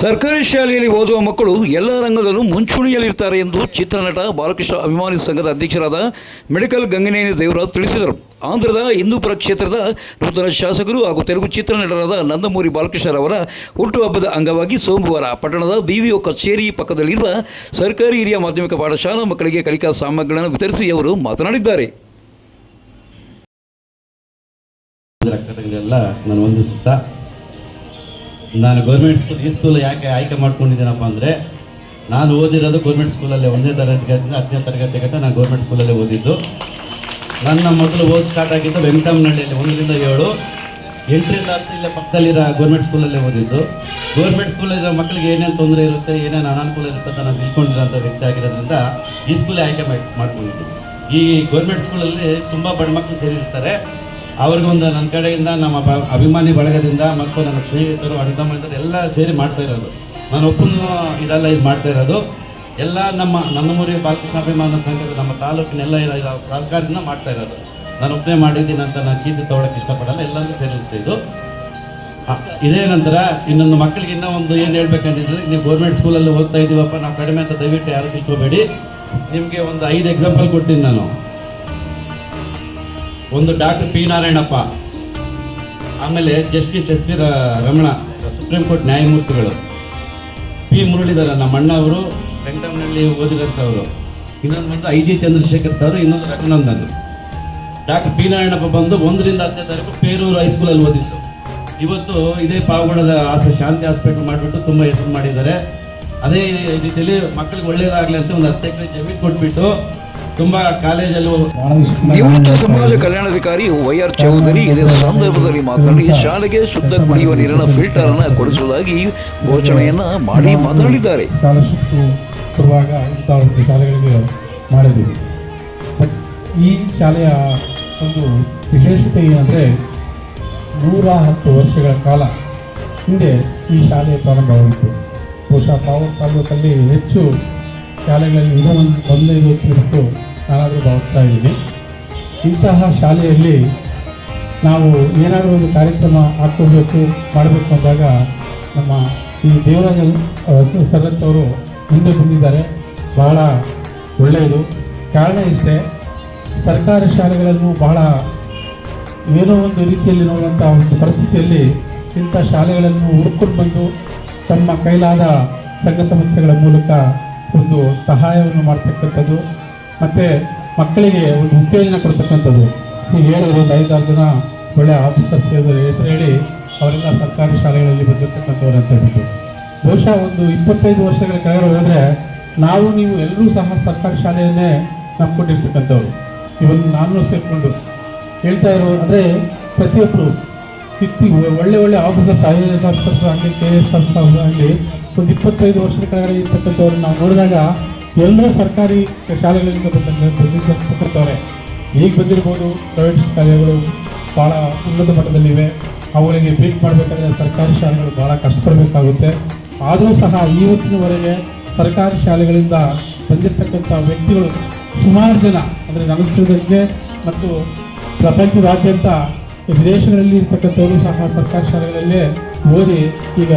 ಸರ್ಕಾರಿ ಶಾಲೆಯಲ್ಲಿ ಓದುವ ಮಕ್ಕಳು ಎಲ್ಲ ರಂಗದಲ್ಲೂ ಮುಂಚೂಣಿಯಲ್ಲಿರ್ತಾರೆ ಎಂದು ಚಿತ್ರನಟ ಬಾಲಕೃಷ್ಣ ಅಭಿಮಾನಿ ಸಂಘದ ಅಧ್ಯಕ್ಷರಾದ ಮೆಡಿಕಲ್ ಗಂಗನೇನಿ ದೇವರಾಜ್ ತಿಳಿಸಿದರು. ಆಂಧ್ರದ ಹಿಂದೂಪುರ ಕ್ಷೇತ್ರದ ನೂತನ ಶಾಸಕರು ಹಾಗೂ ತೆಲುಗು ಚಿತ್ರನಟರಾದ ನಂದಮೂರಿ ಬಾಲಕೃಷ್ಣರವರ ಹುಟ್ಟುಹಬ್ಬದ ಅಂಗವಾಗಿ ಸೋಮವಾರ ಪಟ್ಟಣದ ಬಿವಿಒ ಕಚೇರಿ ಪಕ್ಕದಲ್ಲಿರುವ ಸರ್ಕಾರಿ ಹಿರಿಯ ಮಾಧ್ಯಮಿಕ ಪಾಠಶಾಲಾ ಮಕ್ಕಳಿಗೆ ಕಲಿಕಾ ಸಾಮಗ್ರಿಗಳನ್ನು ವಿತರಿಸಿ ಅವರು ಮಾತನಾಡಿದ್ದಾರೆ. ನಾನು ನಾನು ಗೌರ್ಮೆಂಟ್ ಸ್ಕೂಲ್ ಈ ಸ್ಕೂಲ್ ಯಾಕೆ ಆಯ್ಕೆ ಮಾಡ್ಕೊಂಡಿದ್ದೀನಪ್ಪ ಅಂದರೆ ನಾನು ಓದಿರೋದು ಗೌರ್ಮೆಂಟ್ ಸ್ಕೂಲಲ್ಲೇ ಒಂದನೇ ತರಗತಿಯಿಂದ ಹತ್ತನೇ ತರಗತಿ ಗಂಟ ನಾನು ಗೌರ್ಮೆಂಟ್ ಸ್ಕೂಲಲ್ಲೇ ಓದಿದ್ದು. ನನ್ನ ಮೊದಲು ಓದ್ ಸ್ಟಾರ್ಟ್ ಆಗಿದ್ದು ವೆಂಕಟಮ್ಮನಹಳ್ಳಿಯಲ್ಲಿ, ಒಂದರಿಂದ ಏಳು. ಎಂಟರಿಂದ ಹತ್ತು ಇಲ್ಲೇ ಪಕ್ಕದಲ್ಲಿರೋ ಗೌರ್ಮೆಂಟ್ ಸ್ಕೂಲಲ್ಲೇ ಓದಿದ್ದು. ಗೌರ್ಮೆಂಟ್ ಸ್ಕೂಲಲ್ಲಿರೋ ಮಕ್ಕಳಿಗೆ ಏನೇನು ತೊಂದರೆ ಇರುತ್ತೆ, ಏನೇನು ಅನಾನುಕೂಲ ಇರುತ್ತೆ ಅಂತ ನಾನು ತಿಳ್ಕೊಂಡಿರೋಂಥ ವ್ಯಕ್ತಿ ಆಗಿರೋದ್ರಿಂದ ಈ ಸ್ಕೂಲೇ ಆಯ್ಕೆ ಮಾಡ್ಕೊಂಡಿದ್ದು ಈ ಗೌರ್ಮೆಂಟ್ ಸ್ಕೂಲಲ್ಲಿ ತುಂಬ ಬಡ ಮಕ್ಕಳು ಸೇರಿರ್ತಾರೆ. ಅವ್ರಿಗೊಂದು ನನ್ನ ಕಡೆಯಿಂದ, ನಮ್ಮ ಅಭಿಮಾನಿ ಬಳಗದಿಂದ, ಮತ್ತು ನನ್ನ ಸ್ನೇಹಿತರು ಅರ್ಧ ಮಾಡಿದರು ಎಲ್ಲ ಸೇರಿ ಮಾಡ್ತಾ ಇರೋದು. ನಾನು ಒಬ್ಬನು ಇದೆಲ್ಲ ಇದು ಮಾಡ್ತಾ ಇರೋದು. ಎಲ್ಲ ನಮ್ಮ ನಂದಮೂರಿ ಬಾಲಕೃಷ್ಣ ಅಭಿಮಾನ ಸಂಘದ ನಮ್ಮ ತಾಲೂಕಿನೆಲ್ಲ ಇರೋ- ಸರ್ಕಾರದಿಂದ ಮಾಡ್ತಾ ಇರೋದು. ನಾನು ಒಪ್ಪನೆ ಮಾಡಿದ್ದೀನಿ ಅಂತ ನಾನು ಚೀತಿ ತೊಗೊಳಕ್ಕೆ ಇಷ್ಟಪಡಲ್ಲ ಎಲ್ಲರೂ ಸೇರಿಸ್ತಿದ್ದು ಇದೇ. ನಂತರ ಇನ್ನೊಂದು ಮಕ್ಕಳಿಗೆ ಇನ್ನೂ ಒಂದು ಏನು ಹೇಳ್ಬೇಕಂತಿದ್ರೆ, ನೀವು ಗೌರ್ಮೆಂಟ್ ಸ್ಕೂಲಲ್ಲಿ ಓದ್ತಾ ಇದ್ದೀವಪ್ಪ ನಾವು ಕಡಿಮೆ ಅಂತ ದಯವಿಟ್ಟು ಯಾರು ತಿಳ್ಕೊಬೇಡಿ. ನಿಮಗೆ ಒಂದು ಐದು ಎಕ್ಸಾಂಪಲ್ ಕೊಡ್ತೀನಿ ನಾನು. ಒಂದು ಡಾಕ್ಟರ್ ಪಿ ನಾರಾಯಣಪ್ಪ, ಆಮೇಲೆ justice S V Ramana, supreme court ನ್ಯಾಯಮೂರ್ತಿಗಳು. ಪಿ ಮುರಳೀಧರ ನಮ್ಮ ಅಣ್ಣ ಅವರು, ಬೆಂಗಳೂರಿನಲ್ಲಿ ಓದಿರೋಂಥವ್ರು ಇನ್ನೊಂದು ಬಂದು ಐ ಜಿ ಚಂದ್ರಶೇಖರ್ ಸರ್, ಇನ್ನೊಂದು ರಘುನಂದನ್. ಡಾಕ್ಟರ್ ಪಿ ನಾರಾಯಣಪ್ಪ ಬಂದು ಒಂದರಿಂದ ಹತ್ತನೇ ತಾರೀಕು ಪೇರೂರು ಹೈಸ್ಕೂಲಲ್ಲಿ ಓದಿದ್ದು. ಇವತ್ತು ಇದೇ ಪಾವಗಡದ ಆಸ್ಪೆ ಶಾಂತಿ ಹಾಸ್ಪಿಟಲ್ ಮಾಡಿಬಿಟ್ಟು ತುಂಬ ಹೆಸರು ಮಾಡಿದ್ದಾರೆ. ಅದೇ ರೀತಿಯಲ್ಲಿ ಮಕ್ಕಳಿಗೆ ಒಳ್ಳೆಯದಾಗಲಿ ಅಂತ ಒಂದು ಹತ್ತು ಎಕರೆ ಜಮೀನು ಕೊಟ್ಬಿಟ್ಟು ತುಂಬ ಕಾಲೇಜಲ್ಲಿ ನಿವೃತ್ತ ಸಮಾಜ ಕಲ್ಯಾಣಾಧಿಕಾರಿ ವೈ ಆರ್ ಚೌಧರಿ ಇದೇ ಸಂದರ್ಭದಲ್ಲಿ ಮಾತನಾಡಿ ಶಾಲೆಗೆ ಶುದ್ಧ ಕುಡಿಯುವ ನೀರಿನ ಫಿಲ್ಟರ್ ಅನ್ನು ಕೊಡಿಸುವುದಾಗಿ ಘೋಷಣೆಯನ್ನ ಮಾಡಿ ಮಾತನಾಡಿದ್ದಾರೆ. ಶಾಲೆಗಳಿಗೆ ಮಾಡಿದ್ದೀವಿ ಬಟ್ ಈ ಶಾಲೆಯ ಒಂದು ವಿಶೇಷತೆ ಏನಂದರೆ ನೂರ ಹತ್ತು ವರ್ಷಗಳ ಕಾಲ ಹಿಂದೆ ಈ ಶಾಲೆ ಪ್ರಾರಂಭವಾಗಿತ್ತು. ಬಹುಶಃ ತಾವು ತಾಲೂಕಲ್ಲಿ ಹೆಚ್ಚು ಶಾಲೆಗಳಲ್ಲಿ ಇದು ಒಂದು ಒಂದೈದು ಬಿಟ್ಟು ನಾನಾದರೂ ಭಾವಿಸ್ತಾ ಇದ್ದೀನಿ. ಇಂತಹ ಶಾಲೆಯಲ್ಲಿ ನಾವು ಏನಾದರೂ ಒಂದು ಕಾರ್ಯಕ್ರಮ ಹಾಕ್ಕೋಬೇಕು ಮಾಡಬೇಕು ಅಂದಾಗ ನಮ್ಮ ಈ ದೇವರಾಜ ಶರತ್ ಅವರು ಮುಂದೆ ಬಂದಿದ್ದಾರೆ. ಬಹಳ ಒಳ್ಳೆಯದು. ಕಾರಣ ಇಷ್ಟೇ, ಸರ್ಕಾರಿ ಶಾಲೆಗಳನ್ನು ಬಹಳ ಏನೋ ಒಂದು ರೀತಿಯಲ್ಲಿ ನೋಡುವಂಥ ಒಂದು ಪರಿಸ್ಥಿತಿಯಲ್ಲಿ ಇಂಥ ಶಾಲೆಗಳನ್ನು ಹುಡುಕೊಂಡು ಬಂದು ತಮ್ಮ ಕೈಲಾದ ಸಂಘ ಸಂಸ್ಥೆಗಳ ಮೂಲಕ ಒಂದು ಸಹಾಯವನ್ನು ಮಾಡ್ತಕ್ಕಂಥದ್ದು, ಮತ್ತು ಮಕ್ಕಳಿಗೆ ಒಂದು ಉತ್ತೇಜನ ಕೊಡ್ತಕ್ಕಂಥದ್ದು. ಈಗ ಹೇಳಿದ್ರು ಒಂದು ಐದಾರು ಜನ ಒಳ್ಳೆಯ ಆಫೀಸರ್ಸ್ ಹೇಳಿದ್ರೆ ಹೆಸರು ಹೇಳಿ ಅವರೆಲ್ಲ ಸರ್ಕಾರಿ ಶಾಲೆಗಳಲ್ಲಿ ಬಂದಿರತಕ್ಕಂಥವ್ರು ಅಂತ ಹೇಳ್ಬಿಟ್ಟು. ಬಹುಶಃ ಒಂದು ಇಪ್ಪತ್ತೈದು ವರ್ಷಗಳ ಕೆಳಗಡೆ ಹೋದರೆ ನಾವು ನೀವು ಎಲ್ಲರೂ ಸಹ ಸರ್ಕಾರಿ ಶಾಲೆಯನ್ನೇ ನಂಬ್ಕೊಂಡಿರ್ತಕ್ಕಂಥವ್ರು. ಇವನ್ನು ನಾನು ಸೇರಿಕೊಂಡು ಹೇಳ್ತಾ ಇರೋ ಅಂದರೆ ಪ್ರತಿಯೊಬ್ಬರು ಇತ್ತಿ ಒಳ್ಳೆ ಒಳ್ಳೆ officers, I A S officers ಆಗಲಿ, ಕೆ ಎಸ್ ಆಫೀಸರ್ಸ್ ಆಗಲಿ ಒಂದು ಇಪ್ಪತ್ತೈದು ವರ್ಷದ ಕೆಳಗಡೆ ಇರ್ತಕ್ಕಂಥವ್ರನ್ನ ನಾವು ನೋಡಿದಾಗ ಎಲ್ಲರೂ ಸರ್ಕಾರಿ ಶಾಲೆಗಳಿಂದ ಬಂದಿರ್ತಕ್ಕಂಥವ್ರೆ ಈಗ ಬಂದಿರ್ಬೋದು ಪ್ರೈವೇಟ್ ಶಾಲೆಗಳು ಭಾಳ ಉನ್ನತ ಮಟ್ಟದಲ್ಲಿವೆ. ಅವುಗಳಿಗೆ ಬೀಟ್ ಮಾಡಬೇಕಾದ್ರೆ ಸರ್ಕಾರಿ ಶಾಲೆಗಳು ಭಾಳ ಕಷ್ಟಪಡಬೇಕಾಗುತ್ತೆ. ಆದರೂ ಸಹ ಇವತ್ತಿನವರೆಗೆ ಸರ್ಕಾರಿ ಶಾಲೆಗಳಿಂದ ಬಂದಿರತಕ್ಕಂಥ ವ್ಯಕ್ತಿಗಳು ಸುಮಾರು ಜನ, ಅಂದರೆ ನನಗೆ ಮತ್ತು ಪ್ರಪಂಚದಾದ್ಯಂತ ವಿದೇಶಗಳಲ್ಲಿ ಇರ್ತಕ್ಕಂಥವರು ಸಹ ಸರ್ಕಾರಿ ಶಾಲೆಗಳಲ್ಲೇ ಓದಿ ಈಗ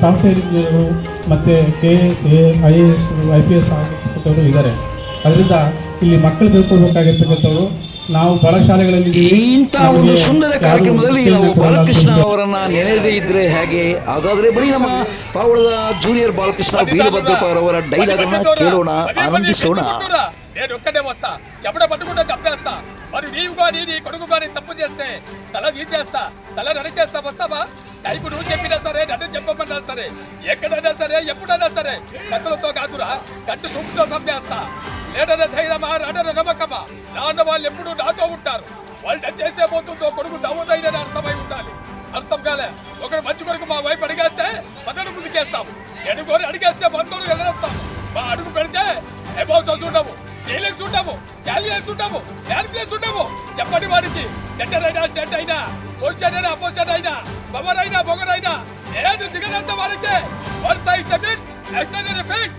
ಸಾಫ್ಟ್ವೇರ್ ಇಂಜಿನಿಯರು ಮತ್ತು K S A I A S I P S ಆಗಿರ್ತಕ್ಕಂಥವರು ಇದ್ದಾರೆ ಅದರಿಂದ ಇಲ್ಲಿ ಮಕ್ಕಳು ತಿಳ್ಕೊಳ್ಬೇಕಾಗಿರ್ತಕ್ಕಂಥವ್ರು ನಾವು ಬಡ ಶಾಲೆಗಳಲ್ಲಿ ಇದ್ದೀವಿ. ಇಂತಹ ಒಂದು ನಮಗೆ ಸುಂದರ ಯಾರು ಕಾರ್ಯಕ್ರಮದಲ್ಲಿ ನಾವು ಉತ್ತೇಜನ ಬಾಲಕೃಷ್ಣ ಕೊಡಲ್ಲ. ಅವರನ್ನ ನೆನೆಯದೇ ಇದ್ರೆ ಹೇಗೆ ಹಾಗಾದ್ರೆ ಬರೀ ನಮ್ಮ ಪಾವಳದ ಜೂನಿಯರ್ ಬಾಲಕೃಷ್ಣ ವೀರಭದ್ರಪ್ಪರವರ ಡೈಲಾಗ್ ಅನ್ನ ಕೇಳೋಣ ಆನಂದಿಸೋಣ నేను ఒక్కడే వస్తా చెమట పట్టుకుంటే చంపేస్తా మరి నీవు కానీ నీ కొడుకు కానీ తప్పు చేస్తే తల తీసేస్తా తల నరికేస్తా వస్తావా టైపు నువ్వు చెప్పినా సరే నన్ను చెప్పమన్నా సరే ఎక్కడైనా సరే ఎప్పుడైనా సరే కత్తులతో కాదురా కట్టు చూపుతో చంపేస్తా లేడన ధైర్యమా రాడన నమ్మకమా? నాన్న వాళ్ళు ఎప్పుడు నాతో ఉంటారు. వాళ్ళు చేసే చేస్తే పోతుందో కొడుకు నవ్వుదైన అర్థమై ఉండాలి. అర్థం కాలే? ఒకరు మంచి కొరకు మా వైపు అడిగేస్తే పదడు ముందుకేస్తాం చెడు కోరి అడిగేస్తే బంధువులు ఎదురేస్తాం మా అడుగు పెడితే ఎబోతో చూడము జైలుకి చూడము చేస్తుంటాము చూడము చేస్తుంటాము. చెప్పండి వారికి సెంటర్ అయినా స్టేట్ అయినా పొజిషన్ అయినా అపోజిషన్ అయినా పవర్ అయినా పొగర్ అయినా ఏది దిగనంత వారికి one side second extended feet